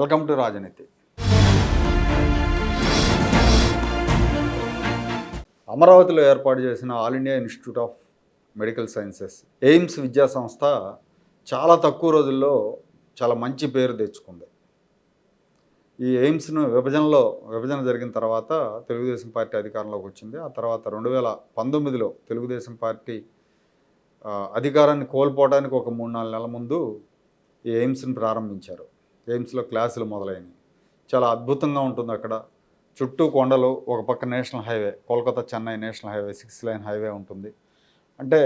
Welcome to రాజనీతి. అమరావతిలో ఏర్పాటు చేసిన All India Institute of Medical Sciences AIIMS విద్యా సంస్థ చాలా తక్కువ రోజుల్లో చాలా మంచి పేరు తెచ్చుకుంది. ఈ ఎయిమ్స్ను విభజనలో విభజన జరిగిన తర్వాత తెలుగుదేశం పార్టీ అధికారంలోకి వచ్చింది. ఆ తర్వాత రెండు వేల పంతొమ్మిదిలో తెలుగుదేశం పార్టీ అధికారాన్ని కోల్పోవడానికి ఒక మూడు నాలుగు నెలల ముందు ఈ ఎయిమ్స్ను ప్రారంభించారు. ఎయిమ్స్లో క్లాసులు మొదలైనవి చాలా అద్భుతంగా ఉంటుంది అక్కడ. చుట్టూ కొండలు ఒక పక్క national highway Kolkata Chennai national highway six lane highway ఉంటుంది. అంటే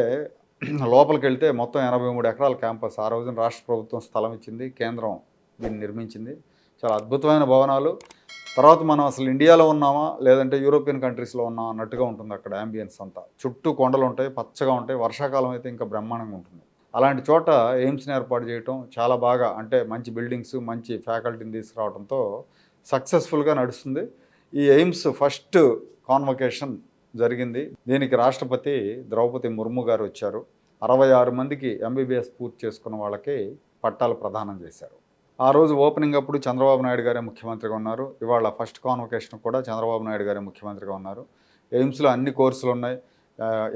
లోపలికి వెళ్తే మొత్తం ఎనభై మూడు ఎకరాల క్యాంపస్. ఆ రోజున రాష్ట్ర ప్రభుత్వం స్థలం ఇచ్చింది కేంద్రం దీన్ని నిర్మించింది. చాలా అద్భుతమైన భవనాలు. తర్వాత మనం అసలు ఇండియాలో ఉన్నామా లేదంటే యూరోపియన్ కంట్రీస్లో ఉన్నామా అన్నట్టుగా ఉంటుంది అక్కడ అంబియన్స్ అంతా. చుట్టూ కొండలు ఉంటాయి పచ్చగా ఉంటాయి. వర్షాకాలం అయితే ఇంకా బ్రహ్మాండంగా ఉంటుంది. అలాంటి చోట ఎయిమ్స్ని ఏర్పాటు చేయటం చాలా బాగా అంటే మంచి బిల్డింగ్స్ మంచి ఫ్యాకల్టీని తీసుకురావడంతో సక్సెస్ఫుల్గా నడుస్తుంది. ఈ ఎయిమ్స్ ఫస్ట్ కాన్వకేషన్ జరిగింది. దీనికి రాష్ట్రపతి ద్రౌపది ముర్ము గారు వచ్చారు. అరవై ఆరు మందికి ఎంబీబీఎస్ పూర్తి చేసుకున్న వాళ్ళకి పట్టాలు ప్రదానం చేశారు. ఆ రోజు ఓపెనింగ్ అప్పుడు చంద్రబాబు నాయుడు గారే ముఖ్యమంత్రిగా ఉన్నారు. ఇవాళ ఫస్ట్ కాన్వకేషన్ కూడా చంద్రబాబు నాయుడు గారే ముఖ్యమంత్రిగా ఉన్నారు. ఎయిమ్స్లో అన్ని కోర్సులు ఉన్నాయి.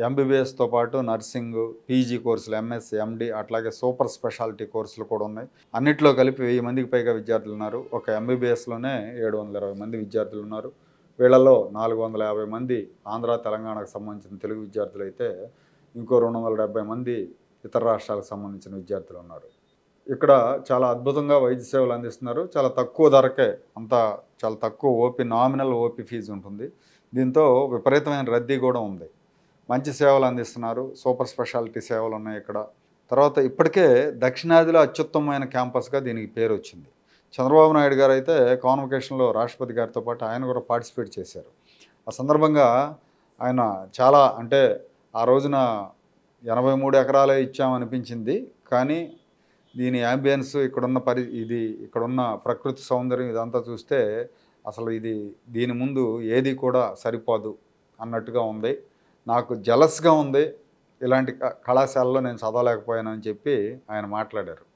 ఎంబీబీఎస్తో పాటు నర్సింగ్ పీజీ కోర్సులు ఎంఎస్ ఎండి అట్లాగే సూపర్ స్పెషాలిటీ కోర్సులు కూడా ఉన్నాయి. అన్నిట్లో కలిపి వెయ్యి మందికి పైగా విద్యార్థులు ఉన్నారు. ఒక ఎంబీబీఎస్లోనే ఏడు వందల ఇరవై మంది విద్యార్థులు ఉన్నారు. వీళ్ళలో నాలుగు వందల యాభై మంది ఆంధ్ర తెలంగాణకు సంబంధించిన తెలుగు విద్యార్థులు అయితే ఇంకో రెండు వందల డెబ్బై మంది ఇతర రాష్ట్రాలకు సంబంధించిన విద్యార్థులు ఉన్నారు. ఇక్కడ చాలా అద్భుతంగా వైద్య సేవలు అందిస్తున్నారు. చాలా తక్కువ ధరకే అంత చాలా తక్కువ ఓపీ నామినల్ ఓపీ ఫీజు ఉంటుంది. దీంతో విపరీతమైన రద్దీ కూడా ఉంది. మంచి సేవలు అందిస్తున్నారు. సూపర్ స్పెషాలిటీ సేవలు ఉన్నాయి ఇక్కడ. తర్వాత ఇప్పటికే దక్షిణాదిలో అత్యుత్తమమైన క్యాంపస్గా దీనికి పేరు వచ్చింది. చంద్రబాబు నాయుడు గారు అయితే కాన్వకేషన్లో రాష్ట్రపతి గారితో పాటు ఆయన కూడా పార్టిసిపేట్ చేశారు. ఆ సందర్భంగా ఆయన చాలా అంటే ఆ రోజున ఎనభై మూడు ఎకరాలే ఇచ్చామనిపించింది కానీ దీని యాంబియన్స్ ఇక్కడున్న పరి ఇది ఇక్కడున్న ప్రకృతి సౌందర్యం ఇదంతా చూస్తే అసలు ఇది దీని ముందు ఏది కూడా సరిపోదు అన్నట్టుగా ఉంది. నాకు జలస్గా ఉంది ఇలాంటి క- కళాశాలలో నేను చదవలేకపోయాను అని చెప్పి ఆయన మాట్లాడారు.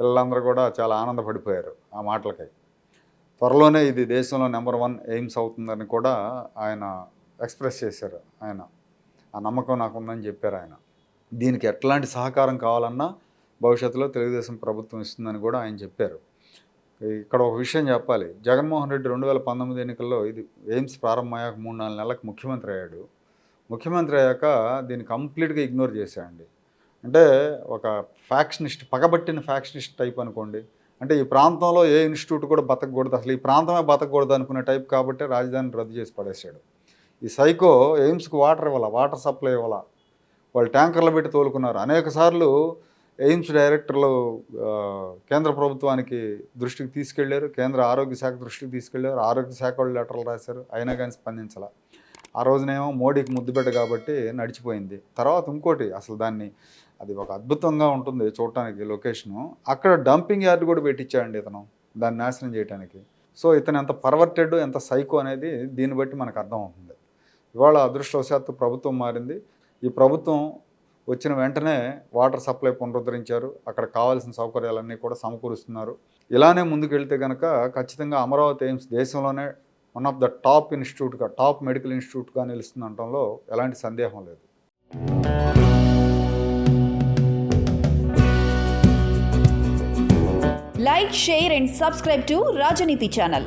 పిల్లలందరూ కూడా చాలా ఆనందపడిపోయారు ఆ మాటలకై. త్వరలోనే ఇది దేశంలో నెంబర్ వన్ ఎయిమ్స్ అవుతుందని కూడా ఆయన ఎక్స్ప్రెస్ చేశారు ఆయన. ఆ నమ్మకం నాకు ఉందని చెప్పారు ఆయన. దీనికి ఎట్లాంటి సహకారం కావాలన్నా భవిష్యత్తులో తెలుగుదేశం ప్రభుత్వం ఇస్తుందని కూడా ఆయన చెప్పారు. ఇక్కడ ఒక విషయం చెప్పాలి. జగన్మోహన్ రెడ్డి రెండు వేల పంతొమ్మిది ఎన్నికల్లో ఇది ఎయిమ్స్ ప్రారంభమయ్యాక మూడు నాలుగు నెలలకు ముఖ్యమంత్రి అయ్యాడు. ముఖ్యమంత్రి అయ్యాక దీన్ని కంప్లీట్గా ఇగ్నోర్ చేశాడండి. అంటే ఒక ఫ్యాక్షనిస్ట్ పగబట్టిన ఫ్యాక్షనిస్ట్ టైప్ అనుకోండి. అంటే ఈ ప్రాంతంలో ఏ ఇన్స్టిట్యూట్ కూడా బతకూడదు అసలు ఈ ప్రాంతమే బతకూడదు అనుకునే టైప్ కాబట్టి రాజధానిని రద్దు చేసి పడేశాడు. ఈ సైకో ఎయిమ్స్కి వాటర్ ఇవ్వాల వాటర్ సప్లై ఇవ్వాల. వాళ్ళు ట్యాంకర్లు పెట్టి తోలుకున్నారు. అనేక సార్లు ఎయిమ్స్ డైరెక్టర్లు కేంద్ర ప్రభుత్వానికి దృష్టికి తీసుకెళ్ళారు. కేంద్ర ఆరోగ్య శాఖ దృష్టికి తీసుకెళ్ళారు. ఆరోగ్య శాఖ వాళ్ళు లెటర్లు రాశారు. అయినా కానీ స్పందించాల. ఆ రోజునేమో మోడీకి ముద్దుబిడ్డ కాబట్టి నడిచిపోయింది. తర్వాత ఇంకోటి అసలు దాన్ని అది ఒక అద్భుతంగా ఉంటుంది చూడటానికి లొకేషను. అక్కడ డంపింగ్ యార్డ్ కూడా పెట్టించాడండి ఇతను దాన్ని నాశనం చేయడానికి సో ఇతను ఎంత పర్వర్టెడ్ ఎంత సైకో అనేది దీన్ని బట్టి మనకు అర్థం అవుతుంది ఇవాళ అదృష్టవశాత్తు ప్రభుత్వం మారింది. ఈ ప్రభుత్వం వచ్చిన వెంటనే వాటర్ సప్లై పునరుద్ధరించారు. అక్కడ కావాల్సిన సౌకర్యాలన్నీ కూడా సమకూరుస్తున్నారు. ఇలానే ముందుకెళ్తే కనుక ఖచ్చితంగా అమరావతి ఎయిమ్స్ దేశంలోనే వన్ ఆఫ్ ద టాప్ ఇన్స్టిట్యూట్గా టాప్ మెడికల్ ఇన్స్టిట్యూట్గా నిలుస్తుంది అనడంలో ఎలాంటి సందేహం లేదు. Like share and subscribe to Rajaneeti channel